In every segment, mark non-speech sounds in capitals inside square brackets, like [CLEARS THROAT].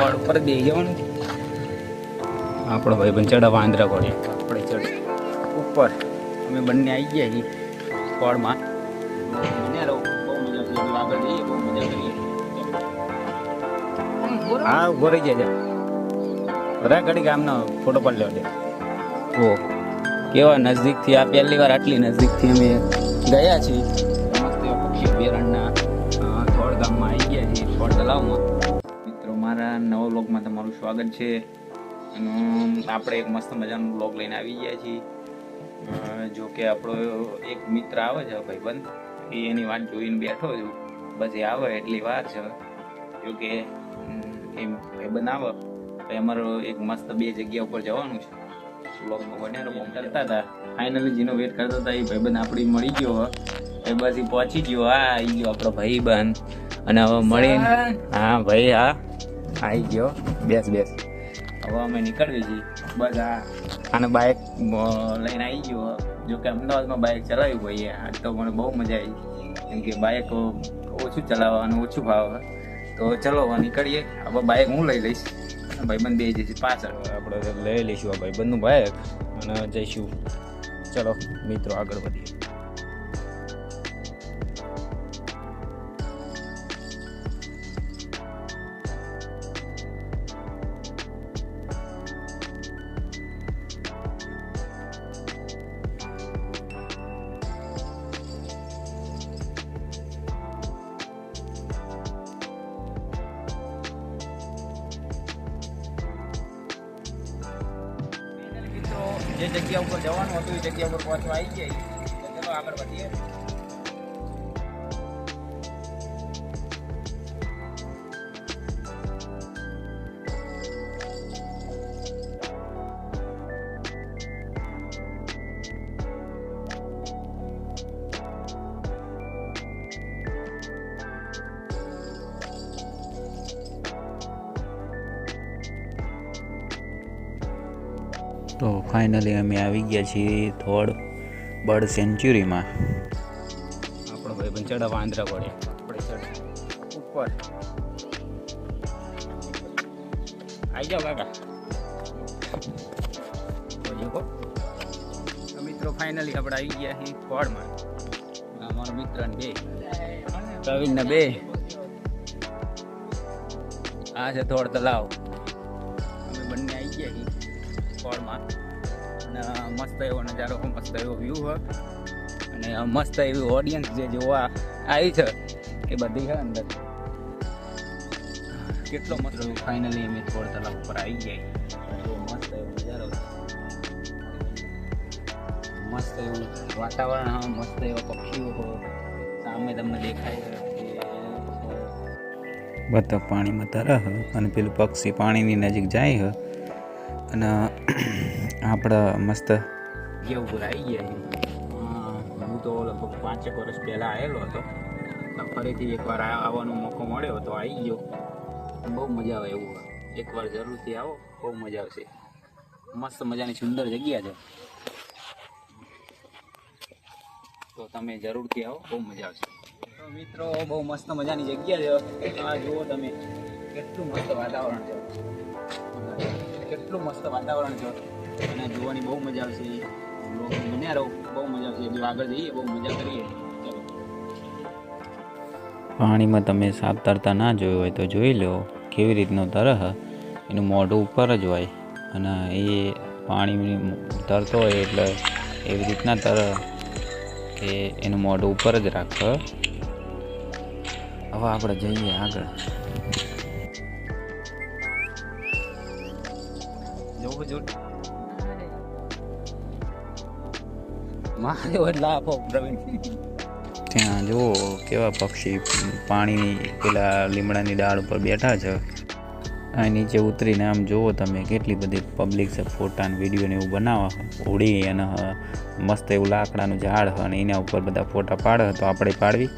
પહાડ ઉપર બેસી જવાનું. આપણો ભાઈ પણ ચડવા વાંદરા પડે આપણે ચડ ઉપર. અમે બંને આવી ગયા છીએ પહાડમાં. હા ઊભો રહી જાય બધા ઘડી ગામનો ફોટો પાડી લેવા દે. ઓ કેવા નજદીકથી આ પહેલી વાર આટલી નજીકથી અમે ગયા છીએ. નવા બ્લોગમાં તમારું સ્વાગત છે. અને આપણે એક મસ્ત મજાનો બ્લોગ લઈને આવી ગયા છીએ. જો કે આપણો એક મિત્ર આવે છે ભાઈબંધ. એ એની વાત જોઈને બેઠો છું. બસ એ આવે એટલી વાર છે. જો કે એ ભાઈબંધ આવે તો અમારો એક મસ્ત બે જગ્યા ઉપર જવાનું છે. બ્લોગમાં બને બહુ કરતા હતા. ફાઇનલી જેનો વેટ કરતા હતા એ ભાઈબંધ આપણી મળી ગયો. એ બસ એ પહોંચી ગયો. હા આવી ગયો આપણો ભાઈબંધ. અને હવે મળીને હા ભાઈ હા. આવી ગયો. બેસ બેસ. હવે અમે નીકળીએ છીએ. બસ આ આને બાઇક લઈને આવી ગયો. જો કે અમદાવાદમાં બાઇક ચલાવ્યું ભાઈએ આજ તો મને બહુ મજા આવી. કેમ કે બાઇક ઓછું ચલાવવાનું ઓછું ભાવે. તો ચલો હવે નીકળીએ. હવે બાઇક હું લઈ લઈશ. ભાઈબંધ બે જઈશું પાછળ. આપણે લઈ લઈશું આ ભાઈબંધનું બાઇક અને જઈશું. ચલો મિત્રો આગળ વધીએ. જે જગ્યા ઉપર જવાનું હતું એ જગ્યા ઉપર પહોંચવા આવી. તો ચલો આગળ વધીએ તો ફાઇનલી અમે આવી ગયા છીએ થોડ બર્ડ સેન્ચ્યુરીમાં આપણો ભાઈ પણ ચડા વાંદરા પડે આપણે ચડ. ઉપર. આવી જાઓ કાકા. મિત્રો ફાઇનલી આપણે આવી ગયા છીએ થોડમાં અમારો મિત્ર બે. પ્રવીણ ને બે. આ છે થોડ તલાવ. છીએ અને મસ્ત એવો નજારો મસ્ત એવો વ્યૂ હોય. અને મસ્ત એવી ઓડિયન્સ જે જોવા આવી છે, એ બધી છે અંદર. કેટલો મસ્ત ફાઇનલી અમે થોડ તલાવ ઉપર આવી ગયા. એવો મસ્ત એવો નજારો. મસ્ત એવું વાતાવરણ મસ્ત એવા પક્ષીઓ સામે તમને દેખાય બતક પાણીમાં તરે હ અને પેલું પક્ષી પાણીની નજીક જાય હ અને [CLEARS THROAT] આપણા મસ્ત જે ઉપર આવી ગયા હું તો લગભગ પાંચેક વર્ષ પહેલાં આવેલો હતો. તો ફરીથી એકવાર આવવાનો મોકો મળ્યો તો આવી ગયો. બહુ મજા આવે એવું. એકવાર જરૂરથી આવો, બહુ મજા આવશે. મસ્ત મજાની સુંદર જગ્યા છે. તો તમે જરૂરથી આવો, બહુ મજા આવશે. તો મિત્રો, બહુ મસ્ત મજાની જગ્યા છે. આ જુઓ તમે, કેટલું મસ્ત વાતાવરણ છે. કેટલું મસ્ત વાતાવરણ છે. અને જોવાની બહુ મજા આવશે. મને રહો. બહુ મજા આવશે. જો આગળ જઈએ. બહુ મજા કરીએ. પાણીમાં તમે સાપ તરતા ના જોયો હોય તો જોઈ લો કેવી રીતનો તરહ. એનું મોઢું ઉપર જ હોય. અને એ પાણી તરતો હોય એટલે એવી રીતના તરહ કે એનું મોઢું ઉપર જ રાખ. હવે આપણે જઈએ આગળ. જોવું મારે એટલે આપો પ્રવીણ. ત્યાં જુઓ કેવા પક્ષી પાણીની પેલા લીમડાની ડાળ ઉપર બેઠા છે. આ નીચે ઉતરીને આમ જુઓ તમે કેટલી બધી પબ્લિક છે ફોટા ને વીડિયો ને એવું બનાવવા હોડી અને મસ્ત એવું લાકડાનું ઝાડ હ અને એના ઉપર બધા ફોટા પાડે તો આપણે પાડવી?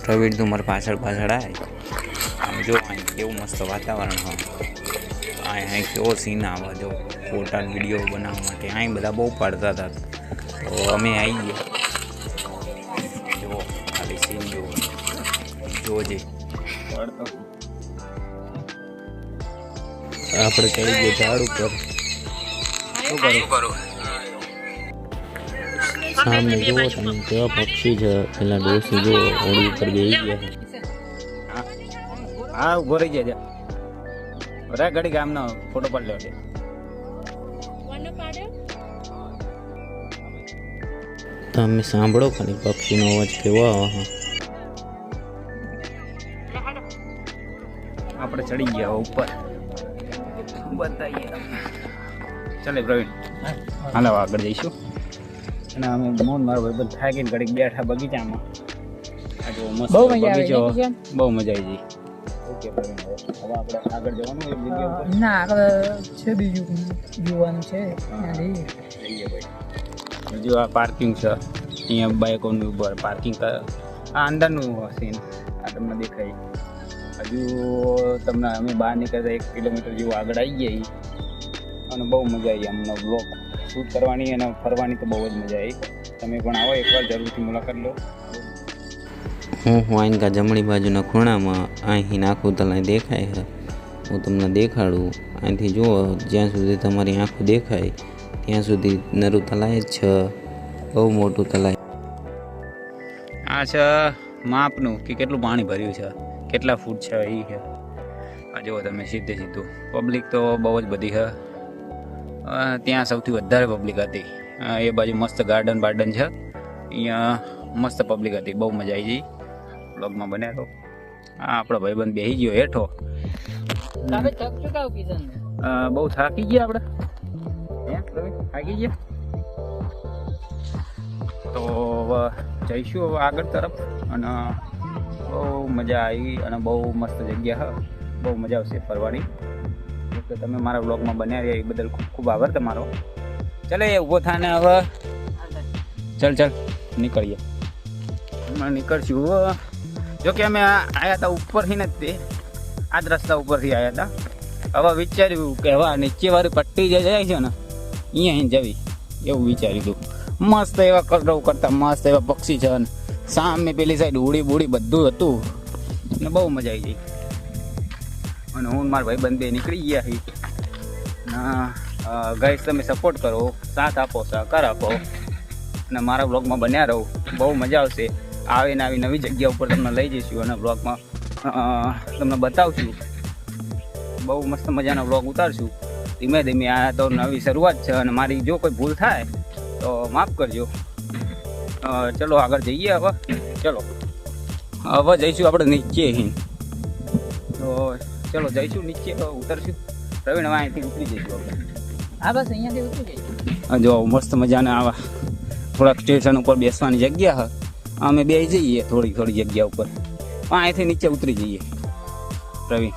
પ્રવીણ તું મારી પાછળ પાછળ આય. આમ જો કેવું મસ્ત વાતાવરણ હોય અહીં અહીં કેવો સીન આવે જો ફોટા ને વીડિયો બનાવવા માટે અહીં બધા બહુ પાડતા હતા તો અમે આવી ગયા જુઓ ખાલી સીન જુઓ જોજે પડતો આપણે ચડી ગયા ઝાડ ઉપર શું કરું સામે જુઓ તમે કેવા પક્ષી છે પેલા ડોસી જુઓ ઓળી ઉપર બેસી ગયા છે હા ઊભો રહી જાય બધા ઘડી ગામનો ફોટો પડ્યો? છે તમે સાંભળો ખાલી પક્ષીનો અવાજ કેવો આવે આપણે ચડી ગયા ઉપર. બતાવીએ ચાલે પ્રવીણ હાલો આગળ જઈશું. અને અમે મોન મારો ભાઈ થાકીને ઘડીક બેઠા બગીચામાં. મસ્ત બહુ મજા આવી ગઈ બહુ મજા આવી ગઈ. ઓકે પ્રવીણ. હવે આપણે આગળ જવાનું એક જગ્યા ઉપર. ના છે બીજું જોવાનું છે જઈએ. જઈએ ભાઈ. હજુ આ પાર્કિંગ છે. અહીંયા બાઇકોનું ઉપર પાર્કિંગ આ અંદરનું સીન આ તમને દેખાય. હજુ તમને અમે બહાર નીકળતા એક કિલોમીટર જેવું આગળ આવી ગયા અને બહુ મજા આવી અમને બ્લોક શૂટ કરવાની અને ફરવાની તો બહુ જ મજા આવી. તમે પણ આવો એકવાર જરૂરથી મુલાકાત લો. હું હું આઈનકા જમણી બાજુના ખૂણામાં અહીં આખું તમને દેખાય હું તમને દેખાડું. અહીંથી જુઓ, જ્યાં સુધી તમારી આંખો દેખાય, ત્યાં સુધી નરું તલાય છે. બહુ મોટું તલાય. આ છે માપનું કે કેટલું પાણી ભર્યું છે? કેટલા ફૂટ છે એ છે આ જુઓ તમે સીધે સીધું. પબ્લિક તો બહુ જ બધી છે. ત્યાં સૌથી વધારે પબ્લિક હતી. એ બાજુ મસ્ત ગાર્ડન બાર્ડન છે. અહીંયા મસ્ત પબ્લિક હતી. બહુ મજા આવી જઈ બ્લોગમાં બન્યા તો આ આપણો ભાઈબંધ બેસી ગયો હેઠો. બહુ થાકી ગયા આપણે થાકી ગયા? તો હવે જઈશું હવે આગળ તરફ અને બહુ મજા આવી અને બહુ મસ્ત જગ્યા બહુ મજા આવશે ફરવાની. એટલે તમે મારા બ્લોગમાં બન્યા રહ્યા એ બદલ ખૂબ ખૂબ આભાર તમારો. ચાલે એ ઊભો થાને હવે. ચાલ ચાલ નીકળીએ. હમણાં નીકળશું હવે. જો કે અમે આવ્યા હતા ઉપરથી નથી. આ જ રસ્તા ઉપરથી આવ્યા હતા હવે વિચાર્યું કે હવે નીચેવાળી પટ્ટી જે જાય છે ને, અહીંયા અહીં જવી. એવું વિચાર્યું હતું. મસ્ત એવા કલરવ કરતા મસ્ત એવા પક્ષી છે ને સામે પેલી સાઈડ ઉડી બુડી બધું હતું. ને બહુ મજા આવી ગઈ. અને હું મારા ભાઈ બંધ નીકળી ગયા હી ગાઈડ તમે સપોર્ટ કરો. સાથ આપો, સહકાર આપો. અને મારા બ્લોગમાં બન્યા રહો. બહુ મજા આવશે. આવીને આવી નવી જગ્યા ઉપર તમને લઈ જઈશું અને બ્લોગમાં તમને બતાવશું. બહુ મસ્ત મજાનો બ્લોગ ઉતારશું. ધીમે ધીમે આ તો નવી શરૂઆત છે અને મારી જો કોઈ ભૂલ થાય તો માફ કરજો. ચલો આગળ જઈએ હવે. ચલો. હવે જઈશું આપણે નીચે તો ચલો જઈશું નીચે ઉતરશું. પ્રવીણ હવે અહીંથી ઉતરી જઈશું આપણે. હા બસ અહીંયાથી ઉતરી જઈશું. જો મસ્ત મજાના આવા થોડાક સ્ટેશન ઉપર બેસવાની જગ્યા હ. અમે બે જઈએ થોડી થોડી જગ્યા ઉપર. પણ અહીંથી નીચે ઉતરી જઈએ. પ્રવીણ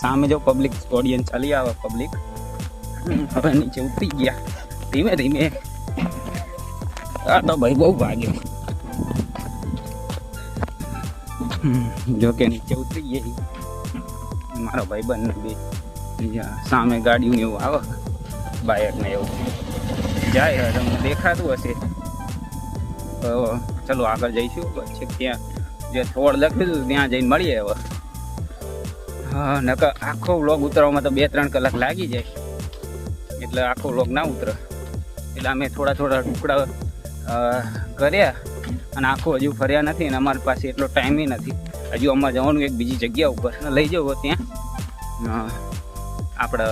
સામે જો પબ્લિક ઓડિયન્સ ચાલી આવે પબ્લિક હવે નીચે ઉતરી ગયા. ધીમે ધીમે. આ તો ભાઈ બહુ ભાગ્યો હમ, જો કે નીચે ઉતરી ગયા મારો ભાઈ બંધ બે સામે ગાડીઓ ને એવું આવે. બાયક ને એવું. જાય તમને દેખાતું હશે. ચલો આગળ જઈશું. પછી ત્યાં જે થોડ હતું, ત્યાં જઈને મળીએ હવે. હા, નકર આખો વ્લોગ ઉતરવામાં તો બે ત્રણ કલાક લાગી જાય. એટલે આખો વ્લોગ ના ઉતરે. એટલે અમે થોડા થોડા ટુકડા કર્યા અને આખો હજુ ફર્યા નથી અને અમારી પાસે એટલો ટાઈમે નથી. હજુ અમારે જવાનું એક બીજી જગ્યા ઉપર. લઈ જવો ત્યાં. આપણે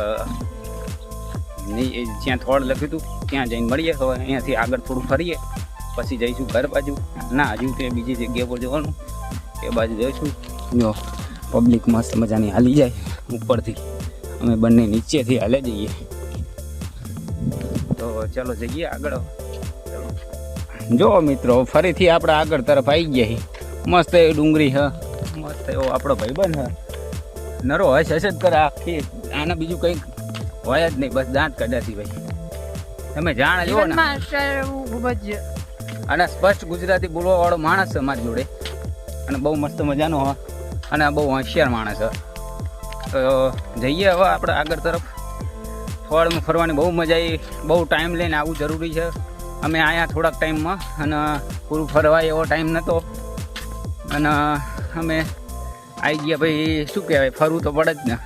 જ્યાં થોડ લખ્યું હતું, ત્યાં જઈને મળીએ. હવે અહીંયાથી આગળ થોડું ફરીએ. પછી જઈશું ઘર બાજુ. ના, હજુ કે બીજી જગ્યા પર જવાનું. એ બાજુ જઈશું. જો પબ્લિક મસ્ત મજાની હાલી જાય ઉપરથી. અમે બંને નીચેથી હાલે જઈએ. તો ચલો જઈએ આગળ. જો મિત્રો, ફરીથી આપણે આગળ તરફ આવી ગયા. મસ્ત એ ડુંગળી, હ. મસ્ત એવો આપણો ભાઈબંધ, હ. નરો હશ હશ જ કરે. આખી, આને બીજું કંઈક હોય જ નહીં. બસ દાંત કદાચી ભાઈ. તમે જાણ જો ને. અને સ્પષ્ટ ગુજરાતી બોલવાવાળો માણસ છે મારી જોડે. અને બહુ મસ્ત મજાનો હોય અને બહુ હોશિયાર માણસ છે તો જઈએ હવે આપણે આગળ તરફ. ફળમાં ફરવાની બહુ મજા આવી. બહુ ટાઈમ લઈને આવવું જરૂરી છે. અમે આયા થોડાક ટાઈમમાં અને પૂરું ફરવાય એવો ટાઈમ નહોતો અને અમે આવી ગયા ભાઈ, શું કહેવાય, ફરવું તો પડે જ ને.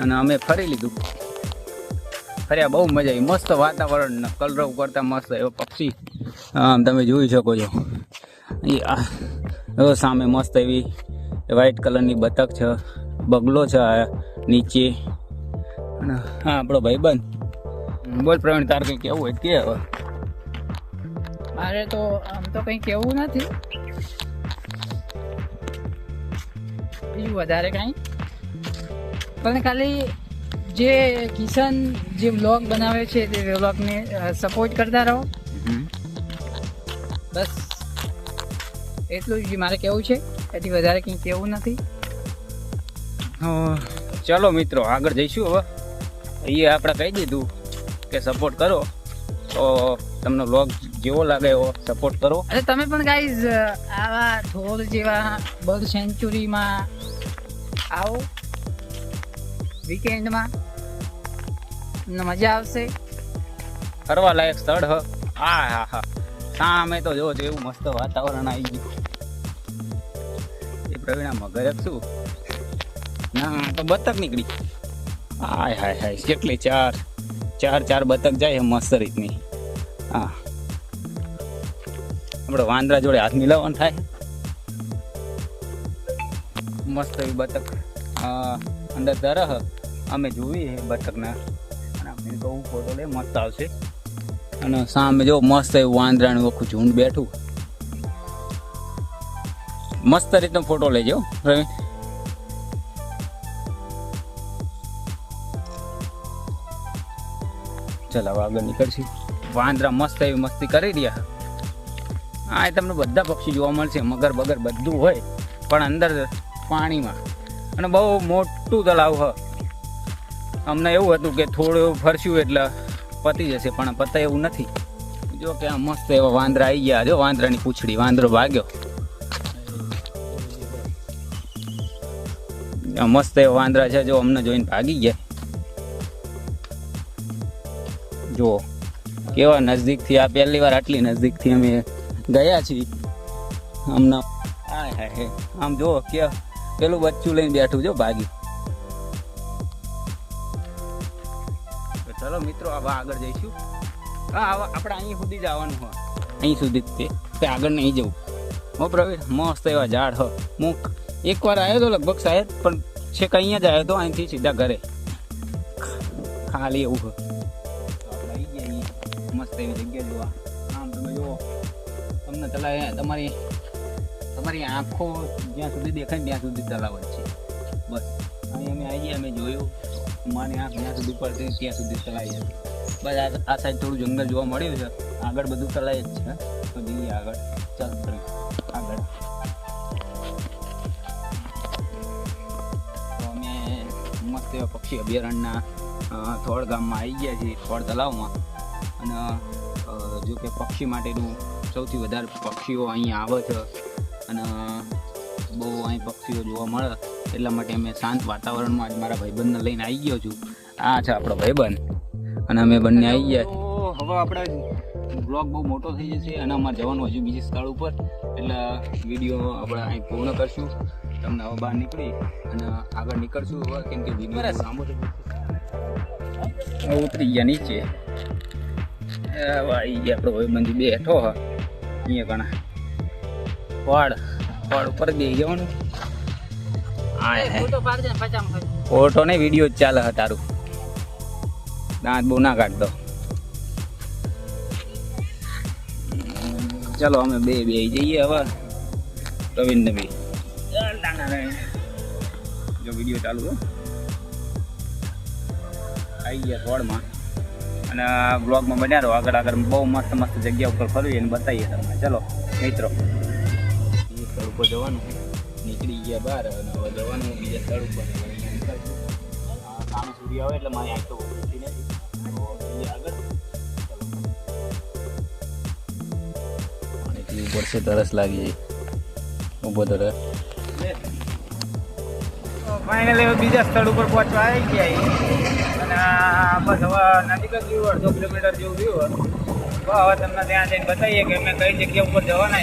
અને અમે ફરી લીધું. ફર્યા બહુ મજા આવી. મસ્ત વાતાવરણ કલરવ કરતા મસ્ત એવો પક્ષી. આમ તમે જોઈ શકો છો. એ આ સામે મસ્ત એવી વ્હાઈટ કલરની બતક છે. બગલો છે આ નીચે. અને હા આપણો ભાઈબંધ. બોલ પ્રવીણ તાર કંઈ કેવું હોય? કે હવે? મારે તો આમ તો કંઈ કેવું નથી. બીજું વધારે કાંઈ. પણ ખાલી જે કિશન જે વ્લોગ બનાવે છે તે વ્લોગને સપોર્ટ કરતા રહો. બસ. એટલું જ મારે કેવું છે. એથી વધારે કંઈ કેવું નથી. ચલો મિત્રો આગળ જઈશું હવે. એ આપણે કહી દીધું કે સપોર્ટ કરો. તો તમને વ્લોગ જેવો લાગે એવો સપોર્ટ કરો. અને તમે પણ ગાઈઝ આવા ઢોર જેવા બર્ડ સેન્ચુરીમાં આવો. વીકેન્ડમાં મજા આવશે. ફરવા લાયક સ્થળ હ. હા હા હા. સામે તો જો એવું મસ્ત વાતાવરણ આવી ગયું. એ પ્રવીણા મગર શું ના, તો બતક નીકળી. હાય હાય હાય, કેટલી ચાર ચાર ચાર બતક જાય મસ્ત રીતની. હા. આપણે વાંદરા જોડે હાથ મિલાવવાનું થાય. મસ્ત એવી બતક અંદર તરહ, અમે જોવી બતકના. અને આપણે કહું ફોટો લે, મસ્ત આવશે. અને સામે જો મસ્ત એવું વાંદરાનું આખું ઝુંડ બેઠું. મસ્ત રીતનો ફોટો લેજો રવિ ચાલ આગળ નીકળશું. વાંદરા મસ્ત એવી મસ્તી કરી રહ્યા. આ તમને બધા પક્ષી જોવા મળશે, મગર બગર બધું હોય, પણ અંદર પાણીમાં. અને બહુ મોટું તળાવ હ. અમને એવું હતું કે થોડું ફરશું એટલે પતી જશે, પણ પતે એવું નથી. જો કે આ મસ્ત એવા વાંદરા આવી ગયા જો, વાંદરાની પૂછડી, વાંદરો ભાગ્યો મસ્ત એવા વાંદરા છે, જો અમને જોઈને ભાગી ગયા. જુઓ કેવા નજદીકથી, આ પહેલી વાર આટલી નજદીકથી અમે ગયા છીએ. અમને, હાય હાય હે આમ જુઓ કે, પેલું બચ્ચું લઈને બેઠું, જો, ભાગી. ચલો મિત્રો, હવે આગળ જઈશું. હા આપણે અહીં સુધી જવાનું હોય. અહીં સુધી તે. તે આગળ નહીં જવું. હો પ્રવીર મસ્ત એવા ઝાડ હો. હું એકવાર આવ્યો તો લગભગ સાહેબ, પણ છેક અહીંયા જ આવ્યો તો અહીંથી સીધા ઘરે. ખાલી એવું હોય આવી ગયા મસ્ત એવી જગ્યા જોવા. આમ તમે જુઓ. તમને તલાવ તમારી તમારી આંખો જ્યાં સુધી દેખાય ત્યાં સુધી તલાવ છે. બસ. અહીં અમે આવીએ અમે જોયું. મારી આંખ જ્યાં સુધી પડતી ત્યાં સુધી ચલાવી છે. બસ આ આ સાઈડ થોડું જંગલ જોવા મળ્યું છે. આગળ બધું ચલાય જ છે તો જઈએ આગળ. ચાલ આગળ. અમે મસ્ત એવા પક્ષી અભયારણ્યના થોડ ગામમાં આવી ગયા છીએ થોડ તલાવમાં અને જો કે પક્ષી માટેનું સૌથી વધારે પક્ષીઓ અહીં આવે છે. અને બહુ અહીં પક્ષીઓ જોવા મળે. એટલા માટે અમે શાંત વાતાવરણમાં આજ મારા ભાઈબંધને લઈને આવી ગયો છું. આ છે આપણો ભાઈબંધ. અને અમે બંને આવી ગયા. હવે આપણે બ્લોગ બહુ મોટો થઈ જશે અને અમારે જવાનું હજુ બીજી સ્થળ ઉપર. એટલે વીડિયો આપણે અહીં પૂર્ણ કરશું. તમને હવે બહાર નીકળી અને આગળ નીકળશું હવે કેમ કે વીડિયો લાંબો થઈ ઉતરી ગયા. નીચે. ગયા આપણો ભાઈબંધ બેઠો હા અહીંયા ઘણા. વાડ વાડ ઉપર બે જવાનું. ફોટો પાડજે ને પચામ ફોટો ને વીડિયો જ ચાલે તારું. દાંત બહુ ના કાઢતો ચલો અમે બે બે જઈએ હવે. બી. જો વીડિયો ચાલુ હો. આવી ગયા રોડમાં અને બ્લોગમાં બન્યા રહો આગળ આગળ. બહુ મસ્ત મસ્ત જગ્યા ઉપર ફરવી અને બતાવીએ તમને. ચલો મિત્રો. ઉપર જવાનું નીકળી ગયા બહાર અને હવે જવાનું બીજા સ્થળ ઉપર. સામે સૂર્ય આવે એટલે મારી આંખ તો ઉઘડતી નથી. આગળ. પાણી પીવું પડશે તરસ લાગી. જાય ઊભો તો રહે. ફાઇનલી હવે બીજા સ્થળ ઉપર પહોંચવા આવી ગયા અને આ બસ હવે નજીક જ રહ્યું અડધો કિલોમીટર જેવું રહ્યું તો હવે તમને ત્યાં જઈને બતાવીએ કે અમે કઈ જગ્યા ઉપર જવાના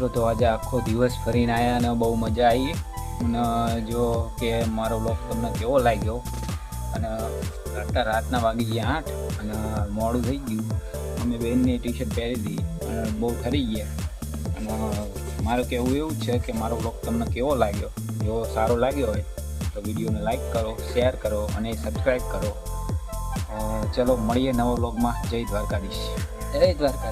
મિત્રો તો આજે આખો દિવસ ફરીને આવ્યા અને બહુ મજા આવી અને જો કે મારો બ્લોગ તમને કેવો લાગ્યો? અને અત્યારે રાતના વાગી ગયા આઠ, અને મોડું થઈ ગયું. અમે બેનની ટી શર્ટ પહેરી હતી અને બહુ ફરી ગયા. અને મારું કહેવું એવું છે કે મારો બ્લોગ તમને કેવો લાગ્યો? જો સારો લાગ્યો હોય, તો વિડીયોને લાઈક કરો શેર કરો, અને સબસ્ક્રાઈબ કરો. ચલો મળીએ નવો બ્લોગમાં જય દ્વારકાધીશ. જય દ્વારકા